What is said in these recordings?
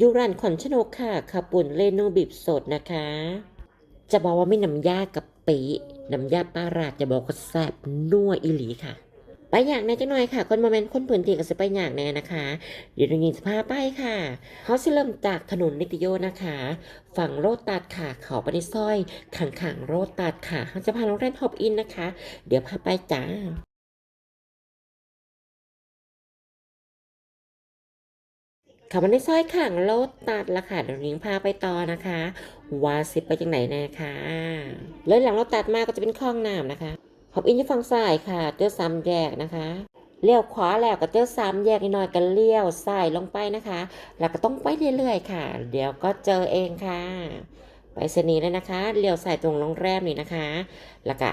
ยูรันขอนชนกค่ะขับปุ่นเลนูบีบสดนะคะ จะบอกว่าไม่น้ำยากับปีน้ำยาปลาราดจะบอกว่าแซ่บนัวอีหลีค่ะ ไปอย่างแน่จังหน่อยค่ะ คนโมเมนต์คนพื้นที่ก็จะไปอย่างแน่นะคะ เดี๋ยวเรายิงสภาไปค่ะเขาสิเริ่มจากถนนนิติโยนะคะ ฝั่งโรตัดค่ะ เขาไปในซอยขังขังๆโรตัดค่ะเขาจะพาโรงแรมฮอบอินนะคะ เดี๋ยวพาไปจ้า ขับมาในซอยขังโลดตัดละค่ะเดี๋ยวนิ้งพาไปต่อนะคะ ว่าสิไปจังไหนแน่ค่ะเลยหลังโลดตัดมาก็จะเป็นคลองน้ำนะคะขอบอินอยู่ฝั่งซ้ายค่ะเจอสามแยกนะคะเลี้ยวขวาแล้วก็เจอสามแยกนิดหน่อยก็เลี้ยวซ้ายลงไปนะคะ แล้วก็ต้องไปเรื่อยๆค่ะ เดี๋ยวก็เจอเองค่ะ ไปเสนีเลยนะคะเลี้ยวซ้ายตรงโรงแรมนี่นะคะ แล้วก็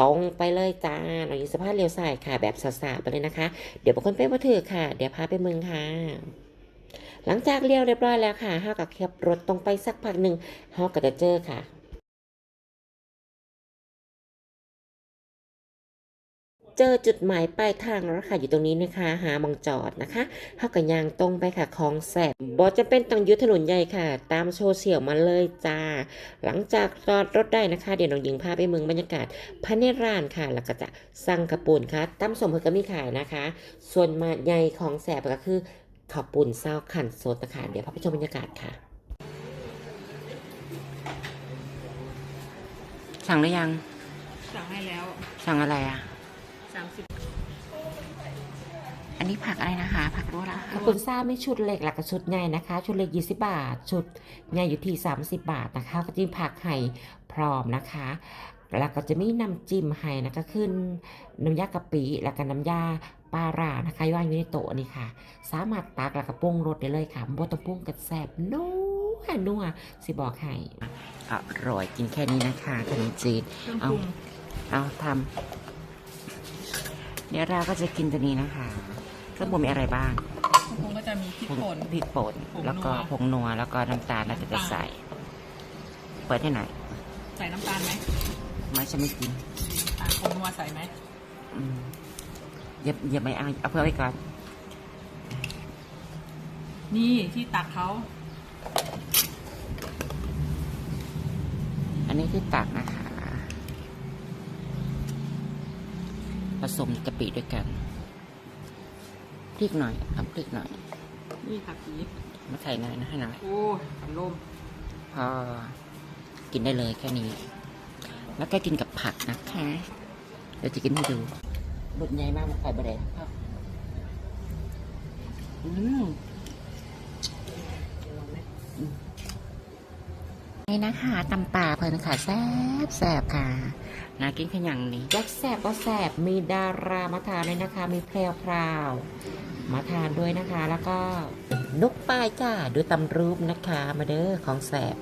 ตรงไปเลยจ้าหน่อยสภาพเลี้ยวซ้ายค่ะ แบบสาๆไปเลยนะคะ เดี๋ยวบางคนไปบ่ถือค่ะ เดี๋ยวพาไปเมืองค่ะ หลังจากเลี้ยวเรียบร้อยแล้วค่ะห้ากับขับรถตรงไปสักพักหนึ่งห้าก็จะเจอค่ะเจอจุดหมายปลายทางแล้วค่ะอยู่ตรงนี้นะคะ หามองจอดนะคะห้ากับยางตรงไปค่ะคลองแสบบอจะเป็นต้องยุทธถนนใหญ่ค่ะ ตามโซเชียลมาเลยจ้า หลังจากจอดรถได้นะคะ เดี๋ยวน้องหญิงพาไปเมืองบรรยากาศภายในรานค่ะ แล้วก็จะสั่งกระปุนค่ะตั้มสมเพื่อก็มีขายนะคะ ส่วนมาใหญ่ของแสบก็คือ ข้าวปุ่นเศร้าขันสดนะคะเดี๋ยวพาไปชมบรรยากาศค่ะ สั่งหรือยัง สั่งให้แล้ว สั่งอะไรอะสามสิบอันนี้ผักอะไรนะคะ ผักลวกข้าวปุ่นซ่าไม่ชุดเล็กหลักกับชุดใหญ่นะคะ ชุดเล็ก20บาท ชุดใหญ่อยู่ที่30บาทนะคะก็จะมีผักไห่พร้อมนะคะ แล้วก็จะมีน้ำจิ้มไห่นะคะขึ้นน้ำยากะปิแล้วก็น้ำยาปลาร่านะคะว่างอยู่ในโต๊ะนี่ค่ะ สามารถตักแล้วก็ปรุงรสได้เลยค่ะบต้องปรุงกับแสบนัวนัวสิบอกให้อร่อยกินแค่นี้นะคะขนมจีนเครื่องเอาปรุงเอาทำเดี๋ยวเราก็จะกินตัวนี้นะคะเครื่องปรุงมีอะไรบ้างเครื่องปรุงก็จะมีพริกป่นพริกป่นผงนัวแล้วก็ผงนัวแล้วก็น้ำตาลเราจะจะใส่ เปิดให้หน่อยใส่น้ำตาลไหม ไม่ฉันไม่กินอ่าผงนัวใส่ไหมอืมอย่าอย่าไม่เอาเอาเพื่อไว้ก่อนนี่ที่ตักเขาอันนี้คือตักนะคะผสมกะปิด้วยกันพริกหน่อยเอาพริกหน่อยนี่ผักชีมาใส่หน่อยนะให้หน่อยโอ้ยผัดลมพอกินได้เลยแค่นี้ แล้วก็กินกับผักนะคะ เดี๋ยวจะกินให้ดูบดใหญ่มากมันไข่บะเดครับอืมนี่นะคะตำป่าเพลินค่ะแซ่บแซ่บค่ะนากินขยังนี่ยักแซ่บก็แซ่บมีดารามาทานเลยนะคะ มีแพรวพราวมาทานด้วยนะคะ แล้วก็นกป้ายจ้าดูตำรูปนะคะ มาเด้อของแซ่บ